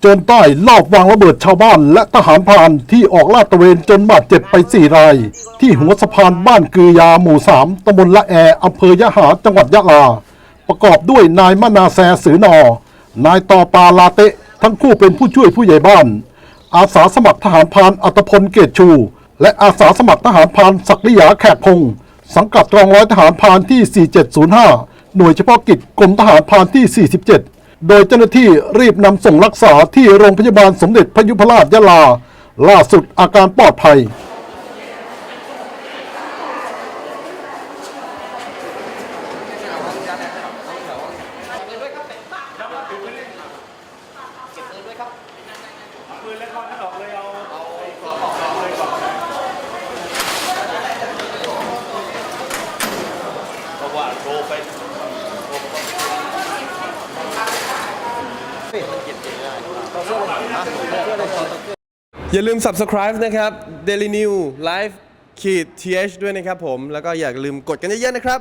โจรใต้ลอบวางระเบิดชาวบ้านและทหารพรานที่ออกลาดตระเวนจนบาดเจ็บไปสี่ราย ที่หัวสะพานบ้านกือยาหมู่สามตำบลละแออำเภอยะหาจังหวัดยะลา ประกอบด้วยนายมนาแซสือนอ นายตอปาลาเตะ ทั้งคู่เป็นผู้ช่วยผู้ใหญ่บ้าน อาสาสมัครทหารพรานอัตพลเกตชู และอาสาสมัครทหารพรานศักดิยาแขกพงศ์สังกัดกองร้อยทหารพรานที่ 4705 หน่วยเฉพาะกิจกรมทหารพรานที่ 47 โดยเจ้าหน้าที่รีบนำส่งรักษาที่โรงพยาบาลสมเด็จพระยุพราชยะลา ล่าสุดอาการปลอดภัย อย่าลืม subscribe นะครับ Daily New Live ขีด th ด้วยนะครับผม แล้วก็อย่าลืมกดกันเยอะๆนะครับ